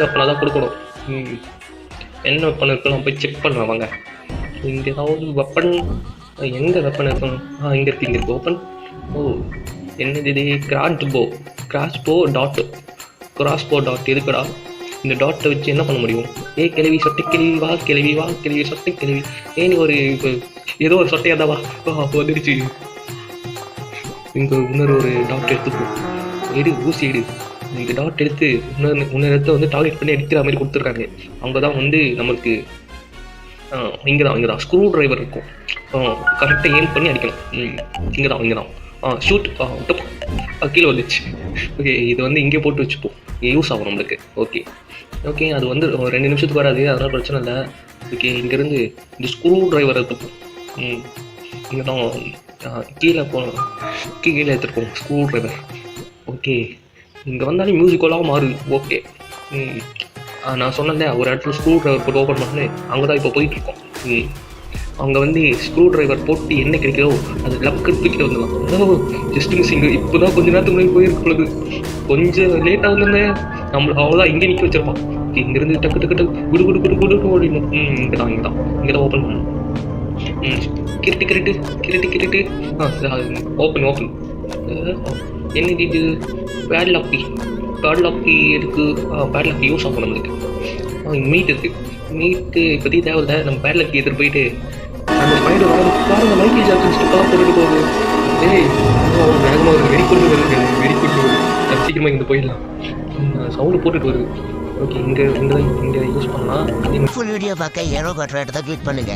வெப்பனாக தான் கொடுக்கணும். ம். என்ன வெப்பன் இருக்குன்னு போய் செக் பண்ணுறேன் வாங்க. இங்கே ஏதாவது வெப்பன் எங்கே வெப்பன் இருக்கும்? ஆ இங்கே இருக்கு இங்கே இருக்குது ஓப்பன் ஓ என்னது இது? கிராட் போ கிராஸ் போ டாட் கிராஸ் போ டாட் இருக்குடா. இந்த டாட்டை வச்சு என்ன பண்ண முடியும்? ஏ கிளவி சொட்டை கிளவி வா கிளவி வா கிளவி சொட்டை கிளவி ஏன் ஒரு ஏதோ ஒரு சொட்டையாக தான் வா. வந்துடுச்சு இங்கே இன்னொரு ஒரு டாட் எடுத்துப்போம் எடு ஊசி எடு. இந்த டாட் எடுத்து இன்னொரு இன்னொரு இடத்த வந்து டார்கெட் பண்ணி அடிக்கிற மாதிரி கொடுத்துருக்காங்க. அவங்க தான் வந்து நம்மளுக்கு இங்கே தான் இங்கே தான் ஸ்க்ரூ டிரைவர் இருக்கும் கரெக்டாக ஏம் பண்ணி அடிக்கணும். இங்கே தான் இங்கே தான் ஆ ஷூட் ஆ ஆ, கீழே வந்துச்சு ஓகே இது வந்து இங்கே போட்டு வச்சுப்போம். யூஸ் ஆகும் நம்மளுக்கு. ஓகே ஓகே அது வந்து ஒரு ரெண்டு நிமிஷத்துக்கு வராது. அதனால் பிரச்சனை இல்லை. ஓகே இங்கேருந்து இந்த ஸ்க்ரூ டிரைவர் எடுத்துப்போம் ம் இங்கே தான் கீழே போகணும் கீழே எடுத்துருப்போம் ஸ்க்ரூ டிரைவர் ஓகே இங்கே வந்தாலும் மியூசிக்கலாக மாறுது. ஓகே நான் சொன்னேன் ஒரு இடத்துல ஸ்க்ரூ டிரைவர் போட்டு ஓப்பன் பண்ணேன் அங்கே தான் இப்போ போயிட்டுருக்கோம். ம். அவங்க வந்து ஸ்க்ரூ டிரைவர் போட்டு என்ன கிடைக்கிறோ அது லக்கு தூக்கிட்டு வந்துடலாம். ஜஸ்ட் மிஸ்ஸிங் இப்போ தான் கொஞ்ச நேரத்துக்கு முன்னாடி போயிருக்கிறது கொஞ்சம் லேட்டாக வந்திருந்தேன் நம்மளை அவ்வளோதான் இங்கே நிற்க வச்சிருப்பான். இங்கேருந்து டக்கு டக்கு டக்கு குடு குடு குடு குடு ஓடிடணும். ம் இங்கே தான் இங்கே தான் இங்கே தான் ஓப்பன் பண்ணணும். ம். கிரட்டு கிரட்டு கிரட்டு கிரட்டு. ஆ ஓப்பன் ஓப்பன் என்னது இது? பேட் லாக்கி பேட் லாக்கி எதுக்கு? பேட் லாக்கி யூஸ் ஆகும் நம்மளுக்கு மீட் இருக்கு. மீட்டு இப்போதைக்கு தேவையில்ல. நம்ம பேட் லாக்கி எடுத்துகிட்டு போயிட்டு அந்த ஸ்பைடர் வர பாருங்க மைக்கேல் ஜாக்சன் ஸ்டிக்காக போட்டுட்டு போகுது. டேய் இன்னும் வேகமாக வருது. வெடிக்குண்டு வருது. வெடிக்குண்டு வருது. சீக்கிரமாக இங்கே போயிடலாம். சவுண்டு போட்டுட்டு வருது. ஓகே இங்கே இங்கே இங்கே யூஸ் பண்ணலாம். ஃபுல் வீடியோ பார்க்க ஏரோ கட்டுற இடத்த கிளிக் பண்ணுங்க.